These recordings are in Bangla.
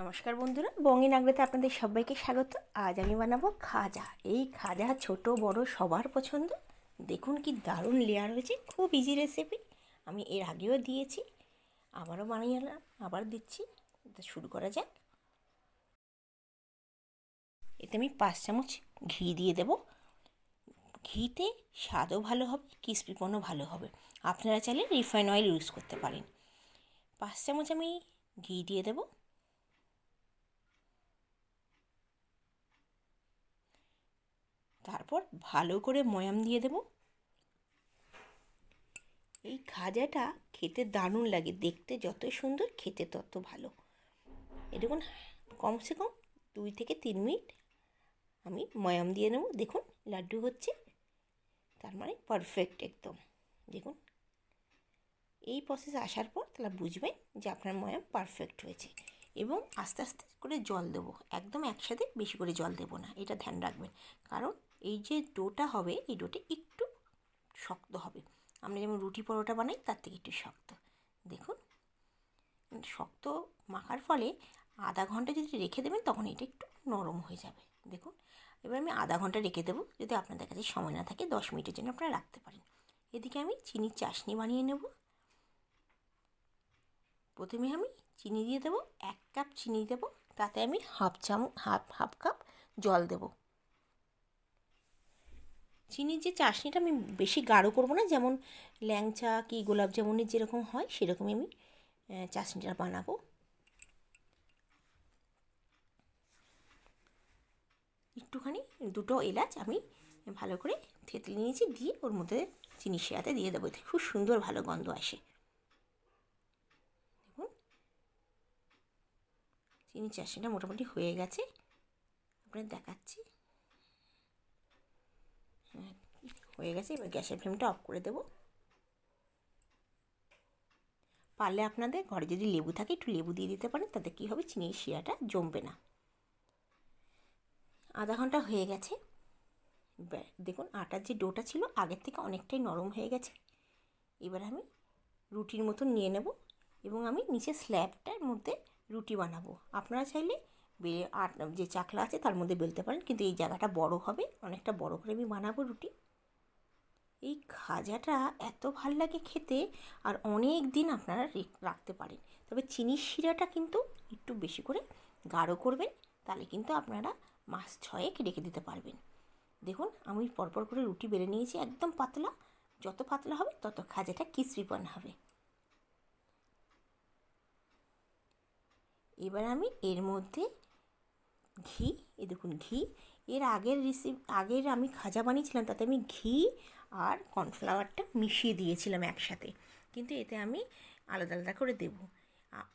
নমস্কার বন্ধুরা, বঙ্গিন আগ্রাতে আপনাদের সবাইকে স্বাগত। আজ আমি বানাবো খাজা। এই খাজা ছোট, বড়, সবার পছন্দ। দেখুন কি দারুণ লেয়ার হয়েছে খুব ইজি রেসিপি আমি এর আগেও দিয়েছি, আবারও বানিয়ে এলাম, আবার দিচ্ছি। শুরু করা যাক। এতে আমি পাঁচ চামচ ঘি দিয়ে দেব। ঘিতে স্বাদও ভালো হবে ক্রিস্পিপনও ভালো হবে। আপনারা চাইলে রিফাইন অয়েল ইউজ করতে পারেন। পাঁচ চামচ আমি ঘি দিয়ে দেবো। তারপর ভালো করে ময়াম দিয়ে দেব। এই খাজাটা খেতে দারুণ লাগে, দেখতে যত সুন্দর, খেতে তত ভালো। এরকম কমসে কম দুই থেকে তিন মিনিট আমি ময়াম দিয়ে নেব। দেখুন, লাড্ডু হচ্ছে তার মানে পারফেক্ট একদম। দেখুন, এই প্রসেস আসার পর তাহলে বুঝবেন যে আপনার ময়াম পারফেক্ট হয়েছে। এবং আস্তে আস্তে করে জল দেবো, একদম একসাথে বেশি করে জল দেবো না, এটা ধ্যান রাখবেন। কারণ এই যে ডোটা হবে, এই ডোটা একটু শক্ত হবে। আমরা যেমন রুটি পরোটা বানাই, তার থেকে একটু শক্ত। দেখুন শক্ত মাখার ফলে আধা ঘণ্টা যদি রেখে দেবেন, তখন এটা একটু নরম হয়ে যাবে। দেখুন, এবার আমি আধা ঘণ্টা রেখে দেবো, যদি আপনাদের কাছে সময় না থাকে, দশ মিনিটের জন্য আপনারা রাখতে পারেন। এদিকে আমি চিনির চাশনি বানিয়ে নেব। প্রথমে আমি চিনি দিয়ে দেবো, এক কাপ চিনি দেবো, তাতে আমি হাফ চাম হাফ হাফ কাপ জল দেবো। চিনির যে চাশনিটা আমি বেশি গাঢ় করব না, যেমন ল্যাংচা কি গোলাপ জামুনের যেরকম হয়, সেরকমই আমি চাশনিটা বানাবো। একটুখানি দুটো এলাচ আমি ভালো করে থেতলে নিয়েছি, দিয়ে ওর মধ্যে চিনি শিরাতে দিয়ে দেবো। খুব সুন্দর ভালো গন্ধ আসে। দেখুন। চিনি চাশনিটা মোটামুটি হয়ে গেছে। আপনার দেখাচ্ছি। হ্যাঁ গেছে, এবার গ্যাসের ফ্লেমটা অফ করে দেবো। পারলে আপনাদের ঘরে যদি লেবু থাকে, একটু লেবু দিয়ে দিতে পারেন, তাতে কী হবে, চিনির শিরাটা জমবে না। আধা ঘণ্টা হয়ে গেছে। দেখুন, আটার যে ডোটা ছিল, আগের থেকে অনেকটাই নরম হয়ে গেছে। এবার আমি রুটির মতন নিয়ে নেব এবং আমি নিচে স্ল্যাবটার মধ্যে রুটি বানাবো। আপনারা চাইলে বেলে আট যে চাকলা আছে তার মধ্যে বেলতে পারেন, কিন্তু এই জায়গাটা বড় হবে, অনেকটা বড় করে আমি বানাবো রুটি। এই খাজাটা এত ভালো লাগে খেতে আর অনেক দিন আপনারা রাখতে পারেন। তবে চিনির শিরাটা কিন্তু একটু বেশি করে গাঢ় করবেন, তাহলে কিন্তু আপনারা মাস ছয়েক রেখে দিতে পারবেন। দেখুন, আমি পরপর করে রুটি বেলে নিয়েছি, একদম পাতলা। যত পাতলা হবে, তত খাজাটা ক্রিসপিপন হবে। এবার আমি এর মধ্যে ঘি এ দেখুন ঘি। এর আগের রিসিপ আগের আমি খাজা বানিয়েছিলাম, তাতে আমি ঘি আর কর্নফ্লাওয়ারটা মিশিয়ে দিয়েছিলাম একসাথে। কিন্তু এতে আমি আলাদা আলাদা করে দেবো।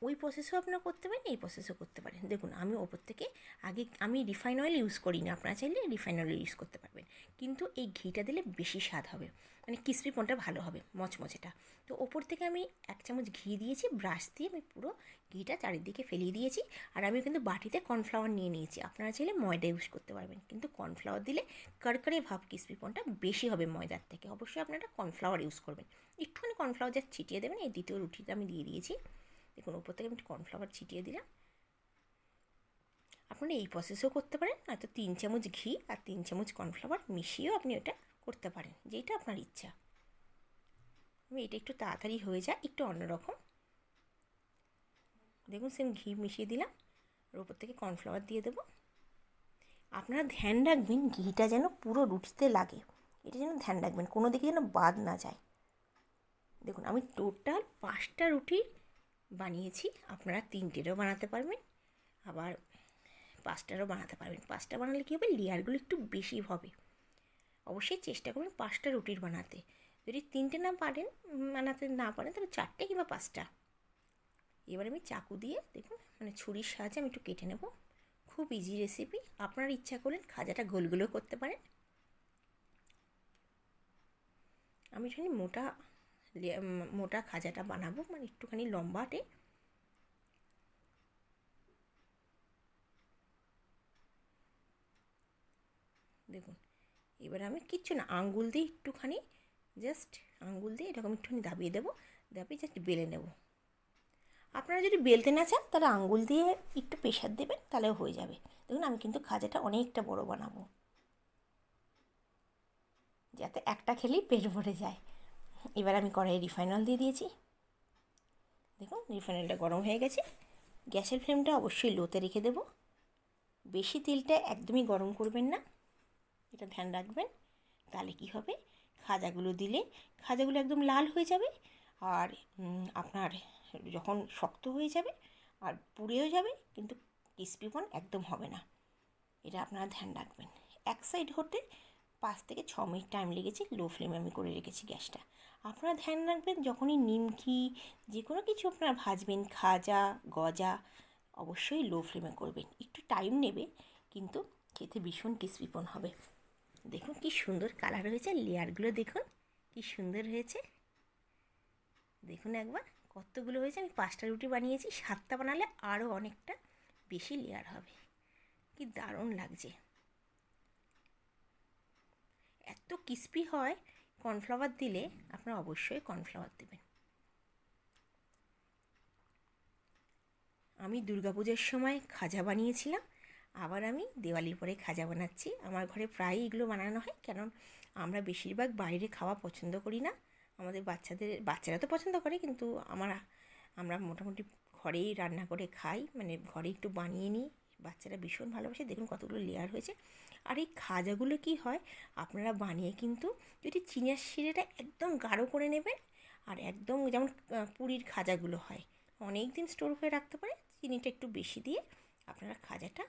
ওই প্রসেসও আপনারা করতে পারেন, এই প্রসেসও করতে পারেন। দেখুন, আমি ওপর থেকে আগে আমি রিফাইন অয়েল ইউজ করি না আপনারা চাইলে রিফাইন অয়েল ইউজ করতে পারবেন। কিন্তু এই ঘিটা দিলে বেশি স্বাদ হবে মানে ক্রিসপিপনটা ভালো হবে, মচমচেটা। তো ওপর থেকে আমি এক চামচ ঘি দিয়েছি ব্রাশ দিয়ে আমি পুরো ঘিটা চারিদিকে ফেলিয়ে দিয়েছি। আর আমি কিন্তু বাটিতে কর্নফ্লাওয়ার নিয়ে নিয়েছি, আপনারা চাইলে ময়দা ইউজ করতে পারবেন। কিন্তু কর্নফ্লাওয়ার দিলে কারকারে ভাব ক্রিসপিপনটা বেশি হবে ময়দার থেকে। অবশ্যই আপনারা কর্নফ্লাওয়ার ইউজ করবেন। একটুখানি কর্নফ্লাওয়ার যা ছিটিয়ে দেবেন, এই দ্বিতীয় রুটিটা আমি দিয়ে দিয়েছি। দেখুন ওপর থেকে আমি কর্নফ্লাওয়ার ছিটিয়ে দিলাম। আপনারা এই প্রসেসও করতে পারেন, নয়তো তিন চামচ ঘি আর তিন চামচ কর্নফ্লাওয়ার মিশিয়েও আপনি ওটা করতে পারেন, যেটা আপনার ইচ্ছা। আমি এটা একটু তাড়াতাড়ি হয়ে যায়, একটু অন্যরকম। দেখুন সেম ঘি মিশিয়ে দিলাম, আর ওপর থেকে কর্নফ্লাওয়ার দিয়ে দেবো। আপনারা ধ্যান রাখবেন, ঘিটা যেন পুরো রুটিতে লাগে। এটা যেন ধ্যান রাখবেন, কোনো দিকে যেন বাদ না যায়। দেখুন, আমি টোটাল পাঁচটা রুটি বানিয়েছি। আপনারা তিনটেরও বানাতে পারবেন। আবার পাঁচটারও বানাতে পারবেন। পাঁচটা বানালে কী হবে? লেয়ারগুলো একটু বেশি হবে। অবশ্যই চেষ্টা করবেন পাঁচটা রুটির বানাতে। যদি তিনটে না পারেন, বানাতে না পারেন, তাহলে চারটে কিংবা পাঁচটা। এবার আমি চাকু দিয়ে দেখুন মানে ছুরির সাহায্যে আমি একটু কেটে নেব। খুব ইজি রেসিপি আপনার ইচ্ছা করলেন খাজাটা গোলগুলো করতে পারেন। আমি এখানে মোটা মোটা খাজাটা বানাবো মানে একটুখানি লম্বাটে। দেখুন, এবার আমি কিচ্ছু না, আঙ্গুল দিয়ে একটুখানি জাস্ট আঙ্গুল দিয়ে এরকম একটুখানি দাবিয়ে দেবো, দাবিয়ে জাস্ট বেলে নেব। আপনারা যদি বেলতে না চান, তাহলে আঙ্গুল দিয়ে একটু প্রেশার দেবেন, তাহলে হয়ে যাবে। দেখুন, আমি কিন্তু খাজাটা অনেকটা বড় বানাবো। যাতে একটা খেলেই পেট ভরে যায়। এবার আমি কড়াইয়ে রিফাইন অয়েল দিয়ে দিয়েছি। দেখুন রিফাইন অয়েলটা গরম হয়ে গেছে। গ্যাসের ফ্লেমটা অবশ্যই লোতে রেখে দেবো। বেশি তেলটা একদমই গরম করবেন না। এটা ধ্যান রাখবেন। তাহলে কি হবে? খাজাগুলো দিলে খাজাগুলো একদম লাল হয়ে যাবে আর আপনার যখন শক্ত হয়ে যাবে আর পুড়েও যাবে, কিন্তু ক্রিস্পিপন একদম হবে না। এটা আপনারা ধ্যান রাখবেন। এক সাইড হতে পাঁচ থেকে ছ মিনিট টাইম লেগেছে। লো ফ্লেমে আমি করে রেখেছি গ্যাসটা। আপনারা ধ্যান রাখবেন যখনই নিমকি যে কোনো কিছু আপনারা ভাজবেন, খাজা, গজা, অবশ্যই লো ফ্লেমে করবেন। একটু টাইম নেবে, কিন্তু খেতে ভীষণ ক্রিস্পিপন হবে। দেখুন কি সুন্দর কালার হয়েছে লেয়ারগুলো দেখুন, কি সুন্দর হয়েছে। দেখুন একবার, কতগুলো হয়েছে, আমি পাঁচটা রুটি বানিয়েছি, সাতটা বানালে আরও অনেকটা বেশি লেয়ার হবে। কি দারুণ লাগছে। এত ক্রিস্পি হয় কর্নফ্লাওয়ার দিলে আপনারা অবশ্যই কর্নফ্লাওয়ার দেবেন। আমি দুর্গাপুজোর সময় খাজা বানিয়েছিলাম, আবার আমি দেওয়ালির পরে খাজা বানাচ্ছি। আমার ঘরে প্রায়ই এগুলো বানানো হয় কারণ আমরা বেশিরভাগ বাইরে খাওয়া পছন্দ করি না। আমাদের বাচ্চাদের, বাচ্চারা তো পছন্দ করে, কিন্তু আমার, আমরা মোটামুটি ঘরেই রান্না করে খাই মানে ঘরে একটু বানিয়ে নিই। বাচ্চারা ভীষণ ভালোবাসে। দেখুন কতগুলো লেয়ার হয়েছে। আর এই খাজাগুলো কি হয়? আপনারা বানিয়ে কিন্তু যদি চিনির শিরেটা একদম গাঢ় করে নেবেন, আর একদম যেমন পুরীর খাজাগুলো হয় অনেক দিন স্টোর করে রাখতে পারে চিনিটা একটু বেশি দিয়ে আপনারা খাজাটা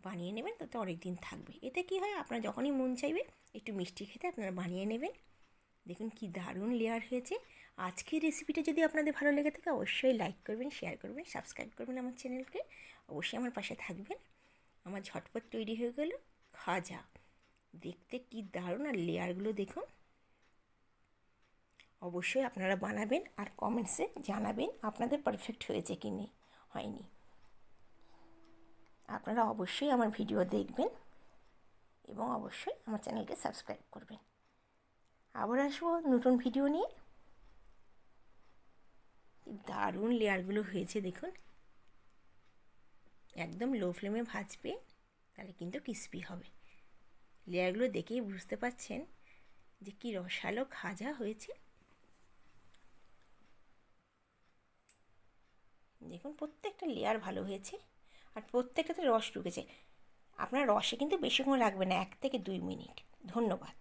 বানিয়ে নেবেন, তাতে অনেক দিন থাকবে। এতে কি হয়? আপনার যখনই মন চাইবে, একটু মিষ্টি খেতে আপনারা বানিয়ে নেবেন। দেখুন কি দারুণ লেয়ার হয়েছে। আজকের রেসিপিটা যদি আপনাদের ভালো লেগে থাকে, অবশ্যই লাইক করবেন শেয়ার করবেন সাবস্ক্রাইব করবেন আমার চ্যানেলকে অবশ্যই আমার পাশে থাকবেন। আমার ঝটপট তৈরি হয়ে গেল খাজা। দেখতে কি দারুণ আর লেয়ারগুলো দেখুন। অবশ্যই আপনারা বানাবেন আর কমেন্টসে জানাবেন আপনাদের পারফেক্ট হয়েছে কি নেই, হয়নি। আপনারা অবশ্যই আমার ভিডিও দেখবেন এবং অবশ্যই আমার চ্যানেলকে সাবস্ক্রাইব করবেন। আবার আসব নতুন ভিডিও নিয়ে। দারুণ লেয়ারগুলো হয়েছে দেখুন। একদম লো ফ্লেমে ভাজবে, তাহলে কিন্তু ক্রিস্পি হবে। লেয়ারগুলো দেখেই বুঝতে পারছেন যে কি রসালো খাজা হয়েছে। দেখুন, প্রত্যেকটা লেয়ার ভালো হয়েছে আর প্রত্যেকটাতে রস ঢুকেছে। আপনার রসে কিন্তু বেশিক্ষণ রাখবে না, এক থেকে দুই মিনিট। ধন্যবাদ।